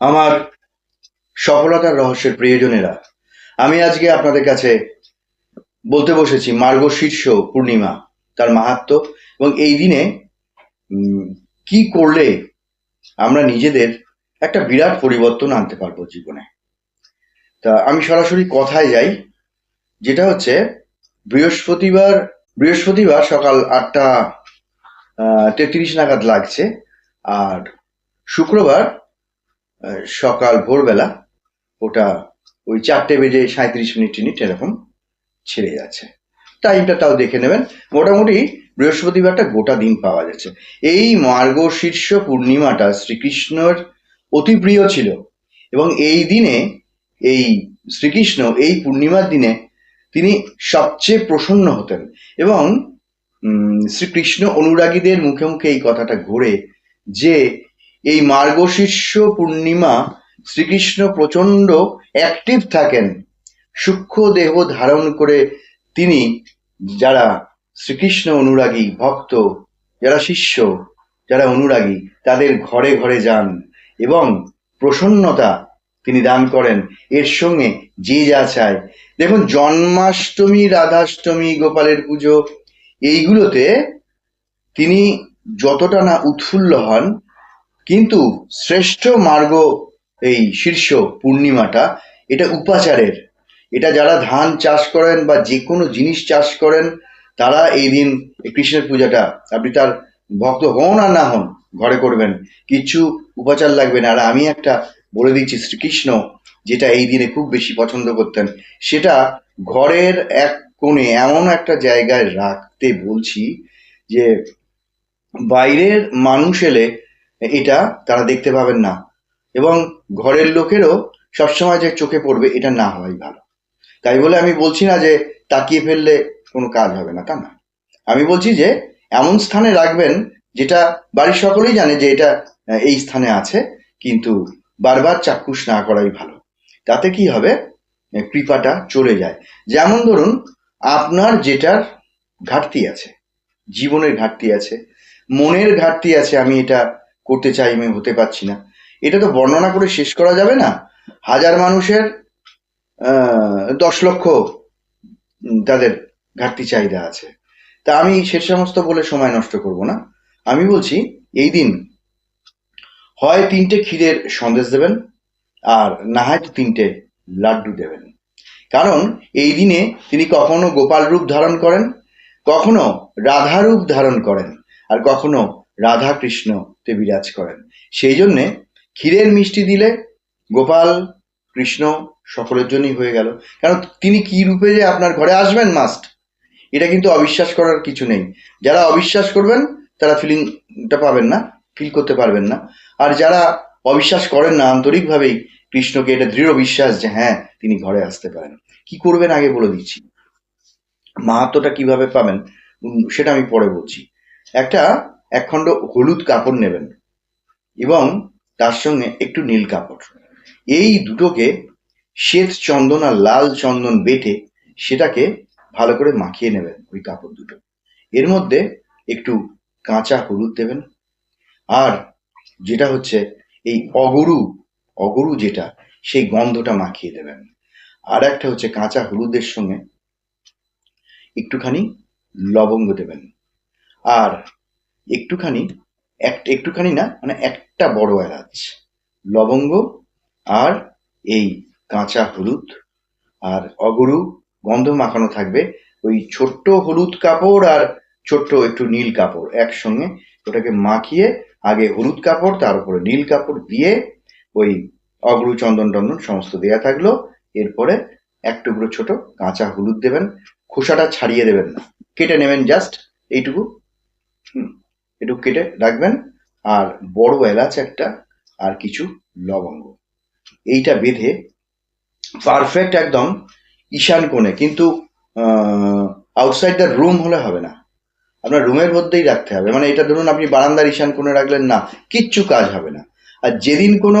আমার সফলতার রহস্যের প্রিয়জনেরা, আমি আজকে আপনাদের কাছে বলতে বসেছি মার্গশীর্ষ পূর্ণিমা, তার মাহাত্ম এবং এই দিনে কি করলে আমরা নিজেদের একটা বিরাট পরিবর্তন আনতে পারব জীবনে। তা আমি সরাসরি কথায় যাই, যেটা হচ্ছে বৃহস্পতিবার বৃহস্পতিবার সকাল আটটা তেত্রিশ নাগাদ লাগছে, আর শুক্রবার সকাল ভোরবেলা ওটা ওই চারটে বেজে সাঁত্রিশ মিনিট টিনিট এরকম ছেড়ে যাচ্ছে। টাইমটা তাও দেখে নেবেন। মোটামুটি বৃহস্পতিবারটা গোটা দিন পাওয়া যাচ্ছে। এই মার্গ শীর্ষ পূর্ণিমাটা শ্রীকৃষ্ণর অতি প্রিয় ছিল এবং এই দিনে, এই শ্রীকৃষ্ণ এই পূর্ণিমার দিনে তিনি সবচেয়ে প্রসন্ন হতেন এবং শ্রীকৃষ্ণ অনুরাগীদের মুখে মুখে এই কথাটা ঘোরে যে এই মার্গশীর্ষ পূর্ণিমা শ্রীকৃষ্ণ প্রচণ্ড অ্যাক্টিভ থাকেন। সূক্ষ্ম দেহ ধারণ করে তিনি, যারা শ্রীকৃষ্ণ অনুরাগী ভক্ত, যারা শিষ্য, যারা অনুরাগী, তাদের ঘরে ঘরে যান এবং প্রসন্নতা তিনি দান করেন। এর সঙ্গে যে যা চায়। দেখুন, জন্মাষ্টমী, রাধাষ্টমী, গোপালের পুজো, এইগুলোতে তিনি যতটা না উৎফুল্ল হন কিন্তু শ্রেষ্ঠ মার্গ এই শীর্ষ পূর্ণিমাটা এটা উপাচারের। এটা যারা ধান চাষ করেন বা যে কোনো জিনিস চাষ করেন, তারা এই দিন কৃষ্ণের পূজাটা আপনি তার ভক্ত হন আর না হন, ঘরে করবেন। কিছু উপাচার লাগবে না। আর আমি একটা বলে দিচ্ছি শ্রীকৃষ্ণ, যেটা এই দিনে খুব বেশি পছন্দ করতেন, সেটা ঘরের এক কোণে এমন একটা জায়গায় রাখতে বলছি যে বাইরের মানুষ এলে এটা তারা দেখতে পাবেন না। এবং ঘরের লোকেরও সবসময় যে চোখে পড়বে, এটা না হওয়াই ভালো। তাই বলে আমি বলছি না যে তাকিয়ে ফেললে কোনো কাজ হবে না, তা না। আমি বলছি যে এমন স্থানে রাখবেন যেটা বাড়ির সকলেই জানে যে এটা এই স্থানে আছে, কিন্তু বারবার চাক্ষুষ না করাই ভালো। তাতে কি হবে? কৃপাটা চলে যায়। যেমন ধরুন, আপনার যেটার ঘাটতি আছে, জীবনের ঘাটতি আছে, মনের ঘাটতি আছে, আমি এটা করতে চাই আমি, হতে পারছি না। এটা তো বর্ণনা করে শেষ করা যাবে না। হাজার মানুষের দশ লক্ষ তাদের ঘাটতি চাহিদা আছে। তা আমি সে সমস্ত বলে সময় নষ্ট করব না। আমি বলছি, এই দিন হয় তিনটে ক্ষীরের সন্দেশ দেবেন, আর না হয় তিনটে লাড্ডু দেবেন। কারণ এই দিনে তিনি কখনো গোপাল রূপ ধারণ করেন, কখনো রাধা রূপ ধারণ করেন, আর কখনো রাধা কৃষ্ণতে বিরাজ করেন। সেই জন্যে ক্ষীরের মিষ্টি দিলে গোপাল কৃষ্ণ সকলের জন্যই হয়ে গেল। কারণ তিনি কি রূপে যে আপনার ঘরে আসবেন মাস্ট এটা কিন্তু অবিশ্বাস করার কিছু নেই। যারা অবিশ্বাস করবেন, তারা ফিলিংটা পাবেন না ফিল করতে পারবেন না। আর যারা অবিশ্বাস করেন না, আন্তরিকভাবেই কৃষ্ণকে এটা দৃঢ় বিশ্বাস যে হ্যাঁ তিনি ঘরে আসতে পারেন। কি করবেন আগে বলে দিচ্ছি। মাহাত্মটা কীভাবে পাবেন সেটা আমি পরে বলছি। একটা একখণ্ড হলুদ কাপড় নেবেন এবং তার সঙ্গে একটু নীল কাপড়। এই দুটোকে শ্বেত চন্দন আর লাল চন্দন বেটে সেটাকে ভালো করে মাখিয়ে নেবেন ওই কাপড় দুটো। এর মধ্যে একটু কাঁচা হলুদ দেবেন। আর যেটা হচ্ছে এই অগরু অগরু যেটা, সেই গন্ধটা মাখিয়ে দেবেন। আর একটা হচ্ছে কাঁচা হলুদের সঙ্গে একটুখানি লবঙ্গ দেবেন। আর একটুখানি, এক একটুখানি না মানে একটা বড় এলাচ। লবঙ্গ আর এই কাঁচা হলুদ আর অগরু, গন্ধ মাখানো থাকবে। ওই ছোট্ট হলুদ কাপড় আর ছোট্ট একটু নীল কাপড় একসঙ্গে ওটাকে মাখিয়ে আগে হলুদ কাপড়, তার উপরে নীল কাপড় দিয়ে ওই অগরু, চন্দন, টন্দন সমস্ত দেয়া থাকল। এরপরে এক টুকরো ছোট কাঁচা হলুদ দেবেন। খোসাটা ছাড়িয়ে দেবেন না। কেটে নেবেন জাস্ট এইটুকু। হুম। একটু কেটে রাখবেন। আর বড় এলাচ একটা, আর কিছু লবঙ্গ। এইটা বেঁধে পারফেক্ট একদম ঈশান কোণে। কিন্তু আউটসাইড দ্য রুম হলে হবে না। আপনার রুমের মধ্যেই রাখতে হবে। মানে এটা ধরুন আপনি বারান্দার ঈশান কোণে রাখলেন না, কিচ্ছু কাজ হবে না। আর যেদিন কোনো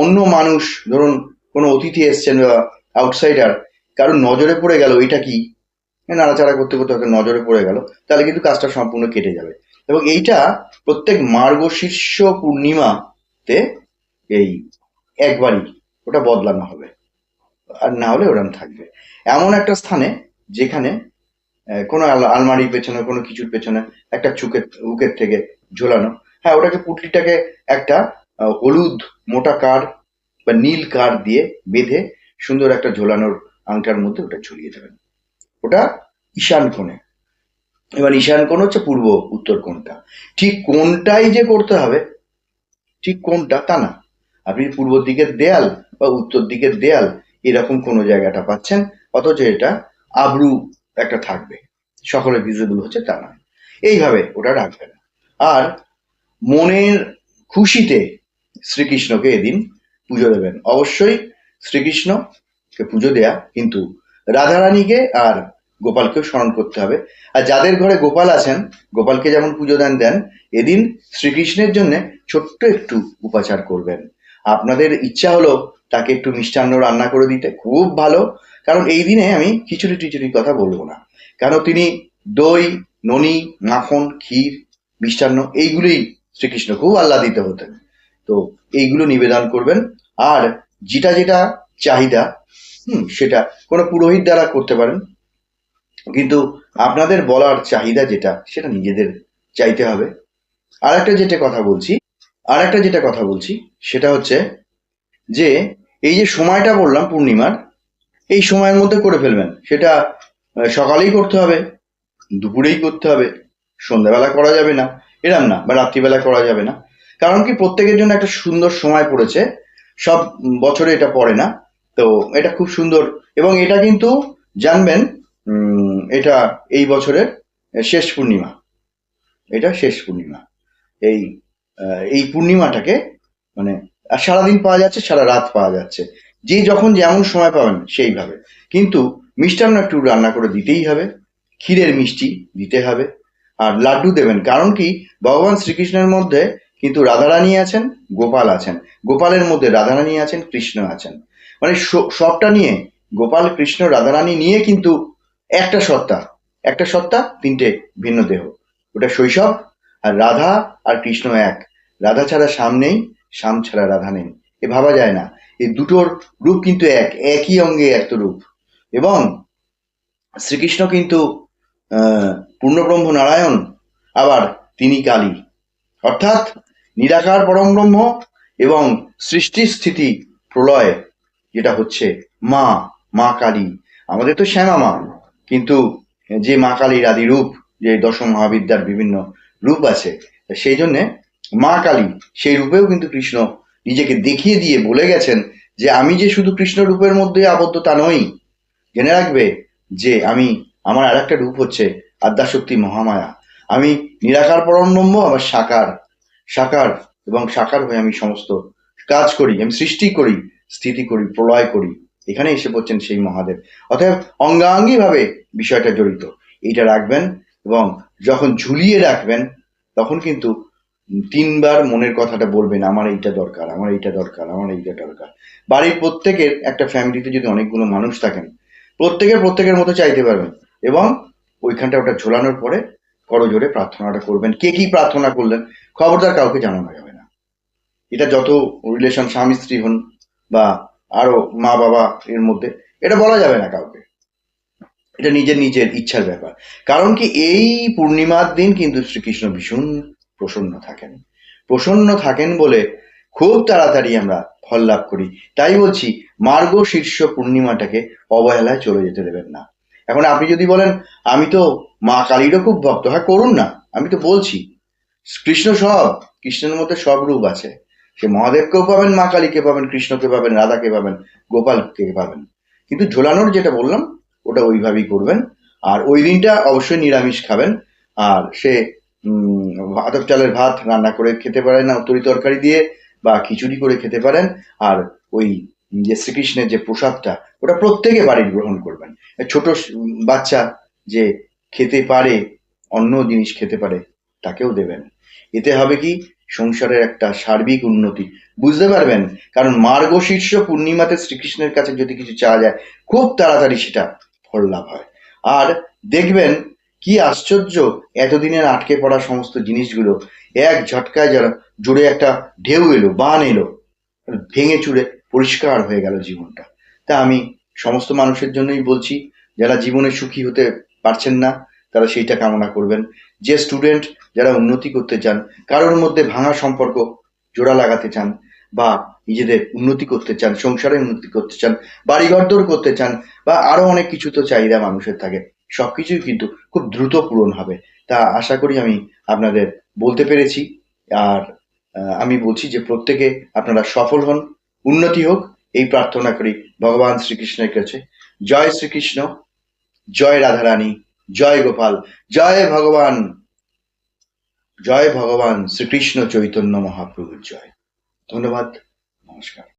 অন্য মানুষ, ধরুন কোনো অতিথি এসছেন বা আউটসাইডার কারোর নজরে পড়ে গেল, এটা কি নাড়াচাড়া করতে করতে হয়তো নজরে পড়ে গেল, তাহলে কিন্তু কাজটা সম্পূর্ণ কেটে যাবে। এবং এইটা প্রত্যেক মার্গশীর্ষ পূর্ণিমাতে এই একবারই ওটা বদলানো হবে। আর না হলে ওরম থাকবে। এমন একটা স্থানে যেখানে কোনো আলমারির পেছনে, কোনো কিছুর পেছনে একটা চুকের, উকের থেকে ঝোলানো। হ্যাঁ ওটাকে পুটলিটাকে একটা হলুদ মোটা কার বা নীল কার দিয়ে বেঁধে সুন্দর একটা ঝোলানোর আংটার মধ্যে ওটা ঝুলিয়ে দেবেন। ওটা ঈশান কোণে। এবার ঈশান কোণ হচ্ছে পূর্ব উত্তর কোণটা। ঠিক কোনটাই যে করতে হবে, ঠিক কোনটা তা না। আপনি পূর্ব দিকের দেয়াল বা উত্তর দিকের দেয়াল এরকম কোনো জায়গাটা পাচ্ছেন, অথচ এটা আবরু একটা থাকবে। সকলে ভিজিবল হচ্ছে তা নয়। এইভাবে ওটা রাখবেন। আর মনের খুশিতে শ্রীকৃষ্ণকে এদিন পুজো দেবেন। অবশ্যই শ্রীকৃষ্ণকে পুজো দেয়া কিন্তু রাধারানীকে আর গোপালকেও স্মরণ করতে হবে। আর যাদের ঘরে গোপাল আছেন, গোপালকে যেমন পুজো দেন দেন, এদিন শ্রীকৃষ্ণের জন্য ছোট্ট একটু উপাচার করবেন। আপনাদের ইচ্ছা হলো তাকে একটু মিষ্টান্ন রান্না করে দিতে, খুব ভালো। কারণ এই দিনে আমি খিচুড়ি টিচুড়ির কথা বলব না। কারণ তিনি দই, ননি, মাখন, ক্ষীর, মিষ্টান্ন, এইগুলোই শ্রীকৃষ্ণ খুব আহ্লাদিত হতেন। তো এইগুলো নিবেদন করবেন। আর যেটা যেটা চাহিদা, হুম, সেটা কোনো পুরোহিত দ্বারা করতে পারেন। কিন্তু আপনাদের বলার চাহিদা যেটা, সেটা নিজেদের চাইতে হবে। আর একটা যেটা কথা বলছি আর একটা যেটা কথা বলছি, সেটা হচ্ছে যে, এই যে সময়টা বললাম পূর্ণিমার, এই সময়ের মধ্যে করে ফেলবেন। সেটা সকালেই করতে হবে, দুপুরেই করতে হবে, সন্ধ্যাবেলা করা যাবে না, এরম না, বা রাত্রিবেলা করা যাবে না। কারণ কি, প্রত্যেকের জন্য একটা সুন্দর সময় পড়েছে, সব বছরে এটা পড়ে না, তো এটা খুব সুন্দর। এবং এটা কিন্তু জানবেন এটা এই বছরের শেষ পূর্ণিমা। এটা শেষ পূর্ণিমা। এই এই পূর্ণিমাটাকে মানে আর সারাদিন পাওয়া যাচ্ছে, সারা রাত পাওয়া যাচ্ছে। যে যখন যেমন সময় পাবেন, সেইভাবে। কিন্তু মিষ্টান্ন একটু রান্না করে দিতেই হবে, ক্ষীরের মিষ্টি দিতে হবে, আর লাড্ডু দেবেন। কারণ কি, ভগবান শ্রীকৃষ্ণের মধ্যে কিন্তু রাধারানী আছেন, গোপাল আছেন। গোপালের মধ্যে রাধারানী আছেন, কৃষ্ণ আছেন। মানে সবটা নিয়ে গোপাল, কৃষ্ণ, রাধারানী নিয়ে কিন্তু একটা সত্তা একটা সত্তা, তিনটে ভিন্ন দেহ। ওটা শৈশব আর রাধা আর কৃষ্ণ এক। রাধা ছাড়া শ্যাম নেই, শ্যাম ছাড়া রাধা নেই। এ ভাবা যায় না। এই দুটোর রূপ কিন্তু এক, একই অঙ্গে এক রূপ। এবং শ্রীকৃষ্ণ কিন্তু পূর্ণব্রহ্ম নারায়ণ, আবার তিনি কালী। অর্থাৎ নিরাকার পরম ব্রহ্ম এবং সৃষ্টি স্থিতি প্রলয়, যেটা হচ্ছে মা মা কালী। আমাদের তো শ্যামা মা। কিন্তু যে মা কালীর আদি রূপ, যে দশ মহাবিদ্যার বিভিন্ন রূপ আছে, সেই জন্যে মা কালী সেই রূপেও কিন্তু কৃষ্ণ নিজেকে দেখিয়ে দিয়ে বলে গেছেন যে আমি যে শুধু কৃষ্ণ রূপের মধ্যে আবদ্ধ তা নই। জেনে রাখবে যে আমি, আমার আর একটা রূপ হচ্ছে আদ্যাশক্তি মহামায়া। আমি নিরাকার পরম ব্রহ্ম আমার সাকার। সাকার এবং সাকার হয়ে আমি সমস্ত কাজ করি, আমি সৃষ্টি করি, স্থিতি করি, প্রলয় করি। এখানে এসে পড়ছেন সেই মহাদেব। অতএব অঙ্গাঙ্গি ভাবে বিষয়টা জড়িত। এইটা রাখবেন এবং যখন ঝুলিয়ে রাখবেন, তখন কিন্তু তিনবার মনের কথাটা বলবেন, আমার এইটা দরকার, আমার এইটা দরকার, আমার এইটা দরকার। বাড়ির প্রত্যেকের একটা ফ্যামিলিতে যদি অনেকগুলো মানুষ থাকেন, প্রত্যেকের প্রত্যেকের মতো চাইতে পারবেন এবং ওইখানটা ওটা ঝোলানোর পরে করজোরে প্রার্থনাটা করবেন। কে কি প্রার্থনা করলেন, খবরদার কাউকে জানানো যাবে না। এটা যত রিলেশন স্বামী স্ত্রী হন বা আরও মা বাবা এর মধ্যে, এটা বলা যাবে না কাউকে। এটা নিজের নিজের ইচ্ছার ব্যাপার। কারণ কি, এই পূর্ণিমার দিন কিন্তু শ্রীকৃষ্ণ ভীষণ প্রসন্ন থাকেন। প্রসন্ন থাকেন বলে খুব তাড়াতাড়ি আমরা ফল লাভ করি। তাই বলছি, মার্গ শীর্ষ পূর্ণিমাটাকে অবহেলায় চলে যেতে দেবেন না। এখন আপনি যদি বলেন, আমি তো মা কালীরও খুব ভক্ত হ্যাঁ করুন না। আমি তো বলছি, কৃষ্ণ সব, কৃষ্ণের মধ্যে সব রূপ আছে। সে মহাদেবকেও পাবেন মা কালীকে পাবেন কৃষ্ণকে পাবেন রাধাকে পাবেন গোপালকে পাবেন। কিন্তু ঝোলানোর যেটা বললাম ওটা ওইভাবেই করবেন। আর ওই দিনটা অবশ্যই নিরামিষ খাবেন। আর সে উম, চালের ভাত রান্না করে খেতে পারেন না তরি তরকারি দিয়ে বা খিচুড়ি করে খেতে পারেন। আর ওই যে শ্রীকৃষ্ণের যে প্রসাদটা ওটা প্রত্যেকে বাড়ির গ্রহণ করবেন। ছোট বাচ্চা যে খেতে পারে অন্য জিনিস খেতে পারে তাকেও দেবেন। এতে হবে কি সংসারের একটা সার্বিক উন্নতি। বুঝতে পারবেন? কারণ মার্গশীর্ষ পূর্ণিমাতে শ্রীকৃষ্ণের কাছে যদি কিছু চাওয়া যায়, খুব তাড়াতাড়ি সেটা ফল লাভ হয়। আর দেখবেন কি আশ্চর্য, এতদিনের আটকে পড়া সমস্ত জিনিসগুলো এক ঝটকায় যারা জুড়ে একটা ঢেউ এলো, বান এলো ভেঙে চুরে পরিষ্কার হয়ে গেল জীবনটা। তা আমি সমস্ত মানুষের জন্যই বলছি, যারা জীবনে সুখী হতে পারছেন না তারা সেইটা কামনা করবেন। যে স্টুডেন্ট যারা উন্নতি করতে চান, কারোর মধ্যে ভাঙা সম্পর্ক জোড়া লাগাতে চান বা নিজেদের উন্নতি করতে চান সংসারে উন্নতি করতে চান বাড়িঘর দৌড় করতে চান বা আরও অনেক কিছু তো চাহিদা মানুষের থাকে, সবকিছুই কিন্তু খুব দ্রুত পূরণ হবে। তা আশা করি আমি আপনাদের বলতে পেরেছি। আর আমি বলছি যে প্রত্যেকে আপনারা সফল হন, উন্নতি হোক, এই প্রার্থনা করি ভগবান শ্রীকৃষ্ণের কাছে। জয় শ্রীকৃষ্ণ, জয় রাধারানী। জয় গোপাল জয় ভগবান জয় ভগবান শ্রীকৃষ্ণ চৈতন্য মহাপ্রভুর জয়। ধন্যবাদ নমস্কার।